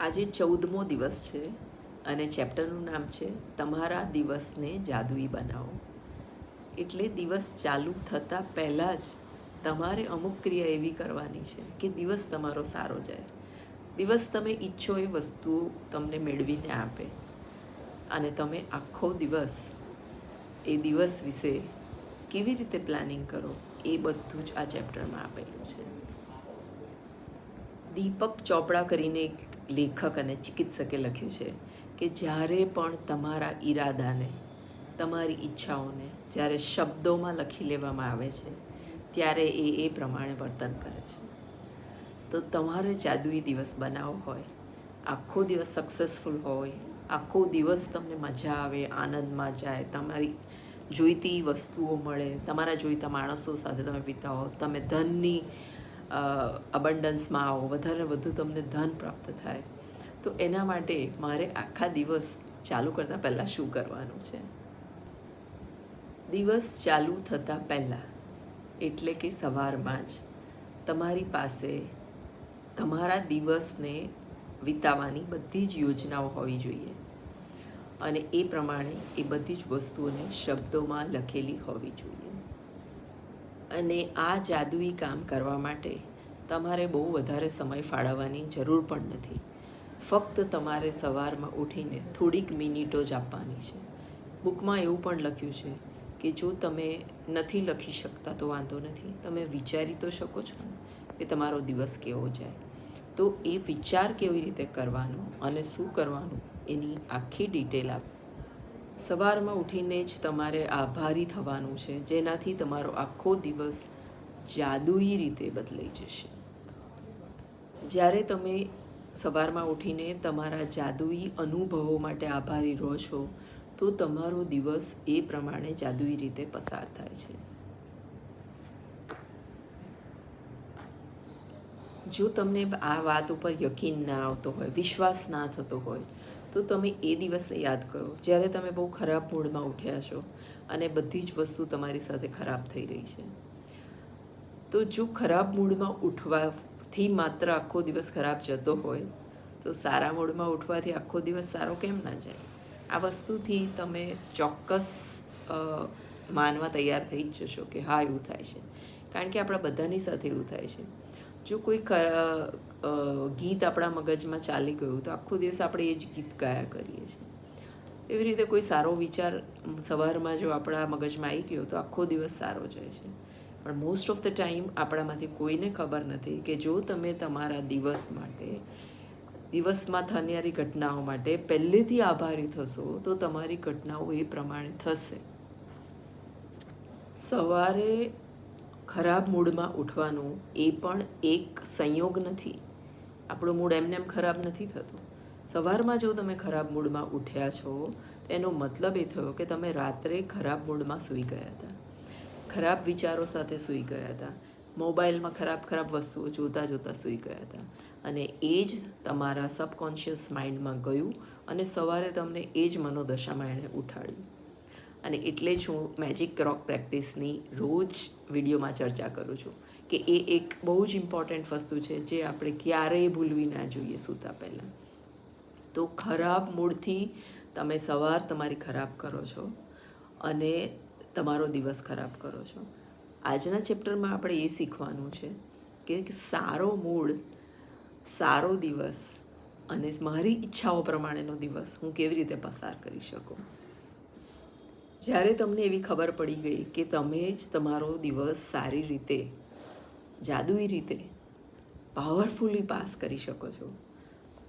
આજે ચૌદમો દિવસ છે અને ચેપ્ટરનું નામ છે તમારા દિવસને જાદુઈ બનાવો. એટલે દિવસ ચાલુ થતાં પહેલાં જ તમારે અમુક ક્રિયા એવી કરવાની છે કે દિવસ તમારો સારો જાય. દિવસ તમે ઈચ્છો એ વસ્તુઓ તમને મેળવીને આપે. અને તમે આખો દિવસ એ દિવસ વિશે કેવી રીતે પ્લાનિંગ કરો એ બધું જ આ ચેપ્ટરમાં આપેલું છે. દીપક ચોપડા કરીને એક લેખક અને ચિકિત્સકે લખ્યું છે કે જ્યારે પણ તમારા ઈરાદાને, તમારી ઈચ્છાઓને જ્યારે શબ્દોમાં લખી લેવામાં આવે છે, ત્યારે એ એ પ્રમાણે વર્તન કરે છે. તો તમારે જાદુઈ દિવસ બનાવવો હોય, આખો દિવસ સક્સેસફુલ હોય, આખો દિવસ તમને મજા આવે, આનંદમાં જાય, તમારી જોઈતી વસ્તુઓ મળે, તમારા જોઈતા માણસો સાથે તમે વિતાવો, તમે ધનની અબન્ડન્સમાં આવો, વધારે વધુ તમને ધન પ્રાપ્ત થાય, તો એના માટે મારે આખા દિવસ ચાલુ કરતાં પહેલાં શું કરવાનું છે? દિવસ ચાલુ થતાં પહેલાં, એટલે કે સવારમાં જ, તમારી પાસે તમારા દિવસને વિતાવાની બધી જ યોજનાઓ હોવી જોઈએ. અને એ પ્રમાણે એ બધી જ વસ્તુઓને શબ્દોમાં લખેલી હોવી જોઈએ. અને આ જાદુઈ કામ કરવા માટે તમારે બહુ વધારે સમય ફાળવવાની જરૂર પણ નથી. ફક્ત તમારે સવારમાં ઉઠીને થોડીક મિનિટો જ આપવાની છે. બુકમાં એવું પણ લખ્યું છે કે જો તમે નથી લખી શકતા તો વાંધો નથી. તમે વિચારી તો શકો છો ને કે તમારો દિવસ કેવો જાય. તો એ વિચાર કેવી રીતે કરવાનો અને શું કરવાનું એની આખી ડિટેલ આપ સવારમાં ઉઠીને જ તમારે આભારી થવાનું છે, જેનાથી તમારો આખો દિવસ જાદુઈ રીતે બદલાઈ જશે. જ્યારે તમે સવારમાં ઉઠીને તમારા જાદુઈ અનુભવો માટે આભારી રહો છો, તો તમારો દિવસ એ પ્રમાણે જાદુઈ રીતે પસાર થાય છે. જો તમને આ વાત ઉપર યકીન ના આવતો હોય, વિશ્વાસ ના થતો હોય તો તમે એ દિવસને યાદ કરો, જ્યારે તમે બહુ ખરાબ મૂડમાં ઉઠ્યા છો અને બધી જ વસ્તુ તમારી સાથે ખરાબ થઈ રહી છે. તો જો ખરાબ મૂડમાં ઉઠવાથી માત્ર આખો દિવસ ખરાબ જતો હોય, તો સારા મૂડમાં ઉઠવાથી આખો દિવસ સારો કેમ ના જાય? આ વસ્તુથી તમે ચોક્કસ માનવા તૈયાર થઈ જ જશો કે હા, એવું થાય છે. કારણ કે આપણા બધાની સાથે એવું થાય છે. જો કોઈ ગીત આપણા મગજમાં ચાલી ગયું તો આખો દિવસ આપણે એ જ ગીત ગાયા કરીએ છીએ. એવી રીતે કોઈ સારો વિચાર સવારમાં જો આપણા મગજમાં આવી ગયો તો આખો દિવસ સારો જાય છે. પણ મોસ્ટ ઓફ ધ ટાઈમ આપણામાંથી કોઈને ખબર નથી કે જો તમે તમારા દિવસ માટે, દિવસમાં થનારી ઘટનાઓ માટે પહેલેથી આભારી થશો, તો તમારી ઘટનાઓ એ પ્રમાણે થશે. સવારે ખરાબ મૂડમાં ઉઠવાનું એ પણ એક સંયોગ નથી. આપણું મૂડ એમને એમ ખરાબ નથી થતું. સવારમાં જો તમે ખરાબ મૂડમાં ઉઠ્યા છો એનો મતલબ એ થયો કે તમે રાત્રે ખરાબ મૂડમાં સૂઈ ગયા હતા. ખરાબ વિચારો સાથે સૂઈ ગયા હતા. મોબાઈલમાં ખરાબ ખરાબ વસ્તુઓ જોતાં જોતાં સૂઈ ગયા હતા. અને એ જ તમારા સબકોન્શિયસ માઇન્ડમાં ગયું અને સવારે તમને એ જ મનોદશામાં એણે ઉઠાડ્યું. અને એટલે જ હું મેજિક રોક પ્રેક્ટિસની રોજ વિડીયોમાં ચર્ચા કરું છું કે એ એક બહુ જ ઇમ્પોર્ટન્ટ વસ્તુ છે જે આપણે ક્યારેય ભૂલવી ના જોઈએ સૂતા પહેલાં. તો ખરાબ મૂડથી તમે સવાર તમારી ખરાબ કરો છો અને તમારો દિવસ ખરાબ કરો છો. આજના ચેપ્ટરમાં આપણે એ શીખવાનું છે કે સારો મૂડ સારો દિવસ અને મારી ઈચ્છાઓ પ્રમાણેનો દિવસ હું કેવી રીતે પસાર કરી શકું? જ્યારે તમને એવી ખબર પડી ગઈ કે તમે જ તમારો દિવસ સારી રીતે, જાદુઈ રીતે પાવરફુલી પાસ કરી શકો છો,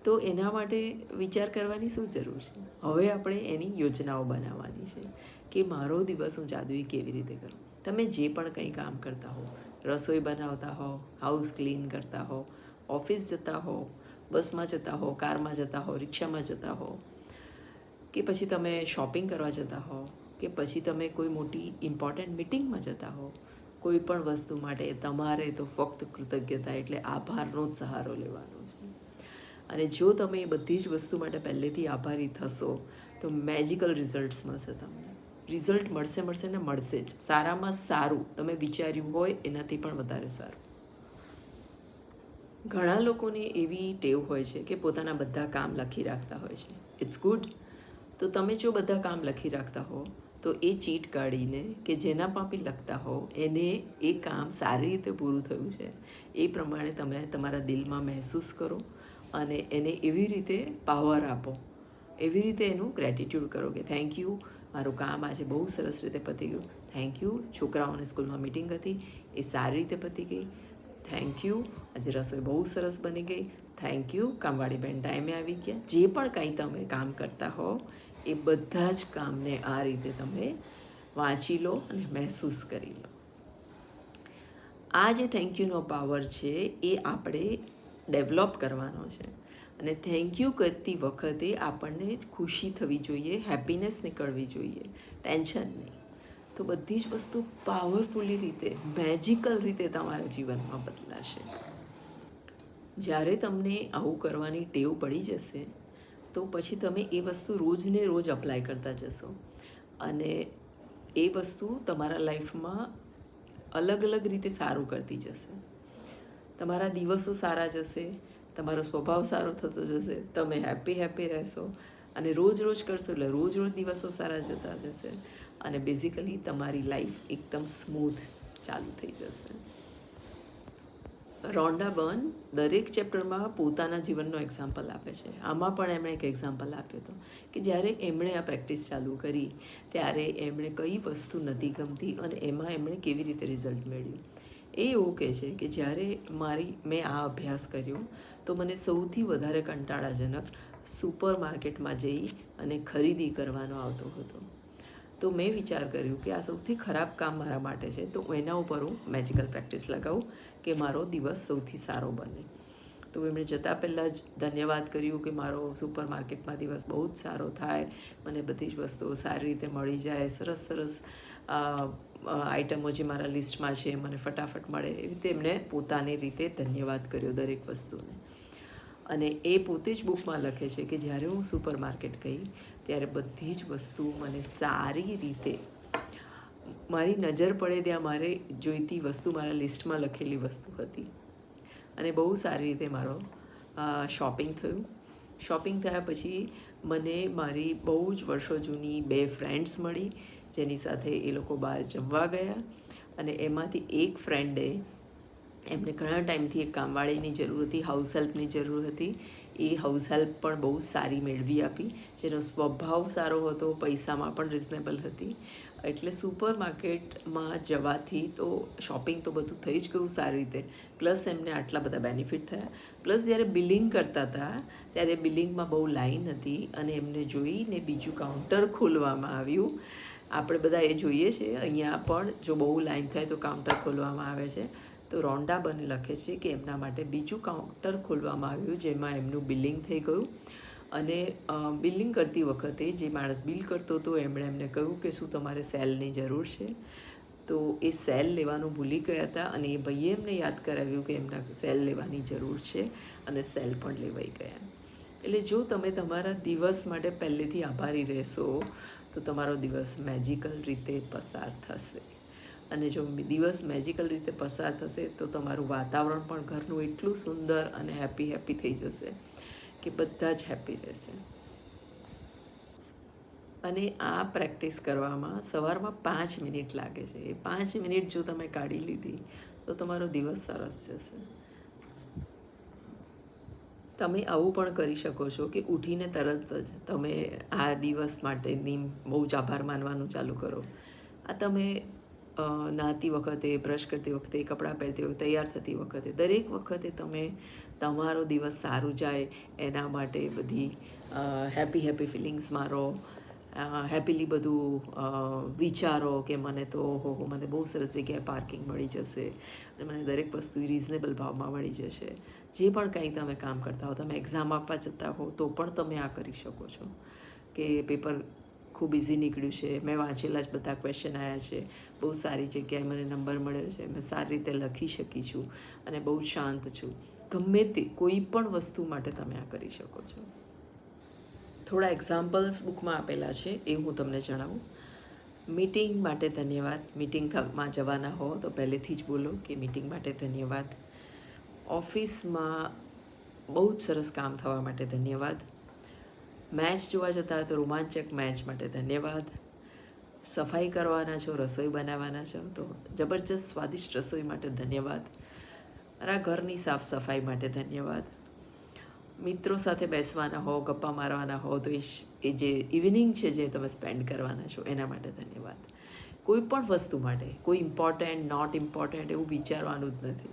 તો એના માટે વિચાર કરવાની શું જરૂર છે? હવે આપણે એની યોજનાઓ બનાવવાની છે કે મારો દિવસ હું જાદુઈ કેવી રીતે કરું? તમે જે પણ કંઈ કામ કરતા હો, રસોઈ બનાવતા હો હાઉસ ક્લીન કરતા હો ઓફિસ જતા હો બસમાં જતા હો, કારમાં જતા હો, રિક્ષામાં જતા હો, કે પછી તમે શોપિંગ કરવા જતા હો કે પછી તમે કોઈ મોટી ઇમ્પોર્ટન્ટ મિટિંગમાં જતા હો, કોઈ પણ વસ્તુ માટે તમારે તો ફક્ત કૃતજ્ઞતા એટલે આભારનો જ સહારો લેવાનો છે. અને જો તમે એ બધી જ વસ્તુ માટે પહેલેથી આભારી થશો, તો મેજિકલ રિઝલ્ટ્સ મળશે તમને. રિઝલ્ટ મળશે મળશે ને મળશે જ. સારામાં સારું તમે વિચાર્યું હોય એનાથી પણ વધારે સારું. ઘણા લોકોની એવી ટેવ હોય છે કે પોતાના બધા કામ લખી રાખતા હોય છે. ઇટ્સ ગુડ તો તમે જો બધા કામ લખી રાખતા હો તો એ ચીટ કાઢીને કે જેના પાપી લખતા હો એને એ કામ સારી રીતે પૂરું થયું છે. એ પ્રમાણે તમે તમારા દિલમાં મહેસૂસ કરો અને એને એવી રીતે પાવર આપો. એવી રીતે એનું ગ્રેટિટ્યૂડ કરો કે થેન્ક યુ મારું કામ આજે બહુ સરસ રીતે પતી ગયું. થેન્ક યુ છોકરાઓને સ્કૂલમાં મિટિંગ હતી. એ સારી રીતે પતી ગઈ. થેન્ક યુ આજે રસોઈ બહુ સરસ બની ગઈ. થેન્ક યુ કામવાળી બેન ટાઈમે આવી ગયા. જે પણ કંઈ તમે કામ કરતા હો એ બધા જ કામને આ રીતે તમે વાંચી લો અને મહેસૂસ કરી લો. આ જે થેન્ક યુનો પાવર છે, એ આપણે ડેવલપ કરવાનો છે. અને થેન્ક યુ કરતી વખતે આપણને ખુશી થવી જોઈએ હેપીનેસ નીકળવી જોઈએ ટેન્શન નહીં. તો બધી જ વસ્તુ પાવરફુલી રીતે મેજિકલ રીતે તમારા જીવનમાં બદલાશે. જ્યારે તમને આવું કરવાની ટેવ પડી જશે તો પછી તમે એ વસ્તુ રોજને રોજ અપ્લાય કરતા જશો. અને એ વસ્તુ તમારા લાઈફમાં અલગ અલગ રીતે સારું કરતી જશે. તમારા દિવસો સારા જશે, તમારો સ્વભાવ સારો થતો જશે, તમે હેપી હેપી રહેશો અને રોજ રોજ કરશો એટલે રોજ રોજ દિવસો સારા જતા જશે અને બેઝિકલી તમારી લાઈફ એકદમ સ્મૂથ ચાલુ થઈ જશે. રોન્ડા બર્ન દરેક ચેપ્ટરમાં પોતાના જીવનનો એક્ઝામ્પલ આપે છે. આમાં પણ એમણે એક એક્ઝામ્પલ આપ્યો હતો કે જ્યારે એમણે આ પ્રેક્ટિસ ચાલુ કરી, ત્યારે એમણે કઈ વસ્તુ નથી ગમતી અને એમાં એમણે કેવી રીતે રિઝલ્ટ મેળવ્યું એ એવું કહે છે કે જ્યારે મારી, મેં આ અભ્યાસ કર્યો, તો મને સૌથી વધારે કંટાળાજનક સુપર માર્કેટમાં જઈ અને ખરીદી કરવાનો આવતો હતો. તો મેં વિચાર કર્યું કે આ સૌથી ખરાબ કામ મારા માટે છે, તો એના ઉપર હું મેજિકલ પ્રેક્ટિસ લગાવું કે મારો દિવસ સૌથી સારો બને. તો એમણે જતાં પહેલાં જ ધન્યવાદ કર્યું કે મારો સુપર માર્કેટમાં દિવસ બહુ જ સારો થાય, મને બધી જ વસ્તુઓ સારી રીતે મળી જાય, સરસ સરસ આઇટમો જે મારા લિસ્ટમાં છે મને ફટાફટ મળે, એવી રીતે એમણે પોતાની રીતે ધન્યવાદ કર્યો દરેક વસ્તુને. અને એ પોતે જ બુકમાં લખે છે કે જ્યારે હું સુપર માર્કેટ ગઈ ત્યારે બધી જ વસ્તુઓ મને સારી રીતે, મારી નજર પડે ત્યાં મારે જોઈતી વસ્તુ મારા લિસ્ટમાં લખેલી વસ્તુ હતી. અને બહુ સારી રીતે મારો શોપિંગ થયું. શોપિંગ થયા પછી મને મારી બહુ જ વર્ષો જૂની બે ફ્રેન્ડ્સ મળી, જેની સાથે એ લોકો બહાર જમવા ગયા. અને એમાંથી એક ફ્રેન્ડે એમને ઘણા ટાઈમથી એક કામવાળીની જરૂર હતી, હાઉસ હેલ્પની જરૂર હતી. એ હાઉસ હેલ્પ પણ બહુ સારી મેળવી આપી, જેનો સ્વભાવ સારો હતો, પૈસામાં પણ રિઝનેબલ હતી. એટલે સુપર માર્કેટમાં જવાથી તો શોપિંગ તો બધું થઈ જ ગયું સારી રીતે. પ્લસ એમને આટલા બધા બેનિફિટ થયા. પ્લસ જ્યારે બિલિંગ કરતા હતા, ત્યારે બિલિંગમાં બહુ લાઈન હતી અને એમને જોઈને બીજું કાઉન્ટર ખોલવામાં આવ્યું. આપણે બધા એ જોઈએ છીએ અહીંયા પણ જો બહુ લાઈન થાય તો કાઉન્ટર ખોલવામાં આવે છે. તો રોન્ડા બને લખે છે કે એમના માટે બીજું કાઉન્ટર ખોલવામાં આવ્યું જેમાં એમનું બિલિંગ થઈ ગયું. અને બિલિંગ કરતી વખતે જે માણસ બિલ કરતો હતો, એમણે એમને કહ્યું કે શું તમારે સેલની જરૂર છે? તો એ સેલ લેવાનું ભૂલી ગયા હતા અને એ ભાઈએ એમને યાદ કરાવ્યું કે એમના સેલ લેવાની જરૂર છે અને સેલ પણ લેવાઈ ગયા. એટલે જો તમે તમારા દિવસ માટે પહેલેથી આભારી રહેશો, તો તમારો દિવસ મેજિકલ રીતે પસાર થશે. અને જો દિવસ મેજિકલ રીતે પસાર થશે, તો તમારું વાતાવરણ પણ ઘરનું એટલું સુંદર અને હેપી હેપી થઈ જશે કે બધા જ હેપી રહેશે. અને આ પ્રેક્ટિસ કરવામાં સવારમાં પાંચ મિનિટ લાગે છે. એ પાંચ મિનિટ જો તમે કાઢી લીધી, તો તમારો દિવસ સરસ જશે. તમે આવું પણ કરી શકો છો કે ઉઠીને તરત જ તમે આ દિવસ માટેની બહુ જ આભાર માનવાનું ચાલુ કરો. આ તમે નાતી વખતે, બ્રશ કરતી વખતે, કપડાં પહેરતી વખતે, તૈયાર થતી વખતે, દરેક વખતે તમે તમારો દિવસ સારું જાય, એના માટે બધી હેપી હેપી ફિલિંગ્સ મારો. હેપીલી બધું વિચારો કે મને તો હો, મને બહુ સરસ જગ્યાએ પાર્કિંગ મળી જશે. અને મને દરેક વસ્તુ રિઝનેબલ ભાવમાં મળી જશે. જે પણ કંઈ તમે કામ કરતા હો, તમે એક્ઝામ આપવા જતા હો, તો પણ તમે આ કરી શકો છો. કે પેપર ખૂબ ઇઝી નીકળ્યું છે. મેં વાંચેલા જ બધા ક્વેશ્ચન આવ્યા છે. બહુ સારી જગ્યાએ મને નંબર મળ્યો છે. મેં સારી રીતે લખી શકી છું અને બહુ શાંત છું. ગમે તે કોઈ પણ વસ્તુ માટે તમે આ કરી શકો છો. થોડા એક્ઝામ્પલ્સ બુકમાં આપેલા છે એ હું તમને જણાવું. મીટિંગ માટે ધન્યવાદ. મીટિંગમાં જવાના હો તો પહેલેથી જ બોલો કે મીટિંગ માટે ધન્યવાદ. ઓફિસમાં બહુ જ સરસ કામ થવા માટે ધન્યવાદ. મેચ જોવા જતા તો રોમાંચક મેચ માટે ધન્યવાદ. સફાઈ કરવાના છો, રસોઈ બનાવવાના છો, તો જબરજસ્ત સ્વાદિષ્ટ રસોઈ માટે ધન્યવાદ. મારા ઘરની સાફ સફાઈ માટે ધન્યવાદ. મિત્રો સાથે બેસવાના હો, ગપ્પા મારવાના હો, તો એ જે ઇવનિંગ છે જે તમે સ્પેન્ડ કરવાના છો, એના માટે ધન્યવાદ. કોઈ પણ વસ્તુ માટે, કોઈ ઇમ્પોર્ટન્ટ નોટ ઇમ્પોર્ટન્ટ એવું વિચારવાનું જ નથી.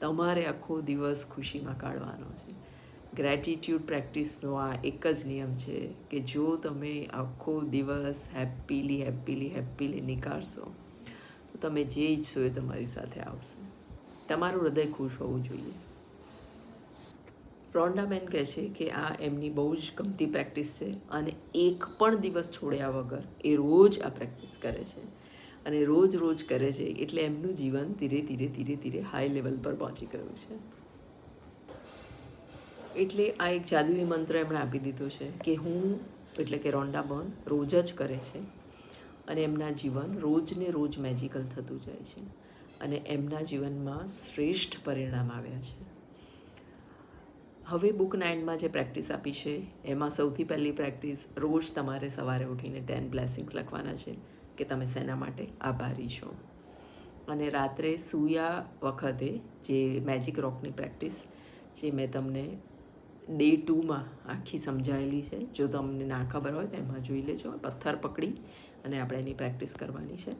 તમારે આખો દિવસ ખુશીમાં કાઢવાનો છે. ગ્રેટિટ્યૂડ પ્રેક્ટિસનો આ એક જ નિયમ છે કે જો તમે આખો દિવસ હેપીલી હેપીલી હેપીલી નીકાળશો, તો તમે જે ઈચ્છો એ તમારી સાથે આવશે. તમારું હૃદય ખુશ હોવું જોઈએ. રોન્ડામેન કહે છે કે આ એમની બહુ જ ગમતી પ્રેક્ટિસ છે અને એક પણ દિવસ છોડ્યા વગર એ રોજ આ પ્રેક્ટિસ કરે છે. અને રોજ રોજ કરે છે એટલે એમનું જીવન ધીરે ધીરે ધીરે ધીરે હાઈ લેવલ પર પહોંચી ગયું છે. એટલે આ એક જાદુઈ મંત્ર એમણે આપી દીધો છે કે હું, એટલે કે રોન્ડા બોન, રોજ જ કરે છે અને એમના જીવન રોજને રોજ મેજિકલ થતું જાય છે અને એમના જીવનમાં શ્રેષ્ઠ પરિણામ આવ્યા છે. હવે બુક નાઇનમાં જે પ્રેક્ટિસ આપી છે, એમાં સૌથી પહેલી પ્રેક્ટિસ રોજ તમારે સવારે ઉઠીને ટેન બ્લેસિંગ્સ લખવાના છે કે તમે શેના માટે આભારી છો. અને રાત્રે સૂયા વખતે જે મેજિક રોકની પ્રેક્ટિસ જે મેં તમને ડે ટુમાં આખી સમજાયેલી છે. જો તમને ના ખબર હોય તો એમાં જોઈ લેજો. પથ્થર પકડી અને આપણે એની પ્રેક્ટિસ કરવાની છે.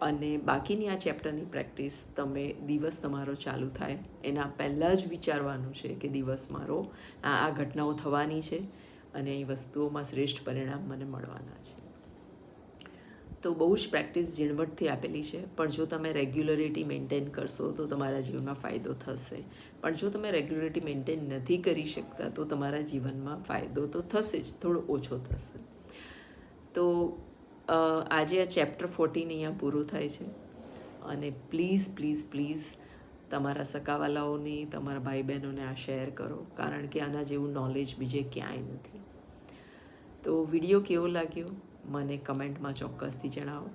અને બાકીની આ ચેપ્ટરની પ્રેક્ટિસ તમે દિવસ તમારો ચાલુ થાય. એના પહેલાં જ વિચારવાનું છે કે દિવસ મારો આ આ ઘટનાઓ થવાની છે અને એ વસ્તુઓમાં શ્રેષ્ઠ પરિણામ મને મળવાના છે. તો બહુ જ પ્રેક્ટિસ ઝીણવટથી આપેલી છે. પણ જો તમે રેગ્યુલરિટી મેન્ટેન કરશો તો તમારા જીવનમાં ફાયદો થશે. પણ જો તમે રેગ્યુલરિટી મેન્ટેન નથી કરી શકતા તો તમારા જીવનમાં ફાયદો તો થશે જ, થોડો ઓછો થશે. તો આજે આ ચેપ્ટર ફોર્ટીન અહીંયા પૂરું થાય છે. અને પ્લીઝ પ્લીઝ પ્લીઝ તમારા સકાવાલાઓની તમારા ભાઈ બહેનોને આ શેર કરો, કારણ કે આના જેવું નોલેજ બીજે ક્યાંય નથી. તો વીડિયો કેવો લાગ્યો? મને કમેન્ટમાં ચોક્કસથી જણાવો.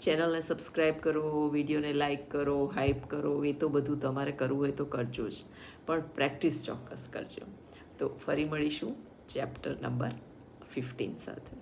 ચેનલને સબસ્ક્રાઈબ કરો, વિડીયોને લાઇક કરો હાઈપ કરો, એ તો બધું તમારે કરવું હોય તો કરજો જ. પણ પ્રેક્ટિસ ચોક્કસ કરજો. તો ફરી મળીશું ચેપ્ટર નંબર ફિફ્ટીન સાથે.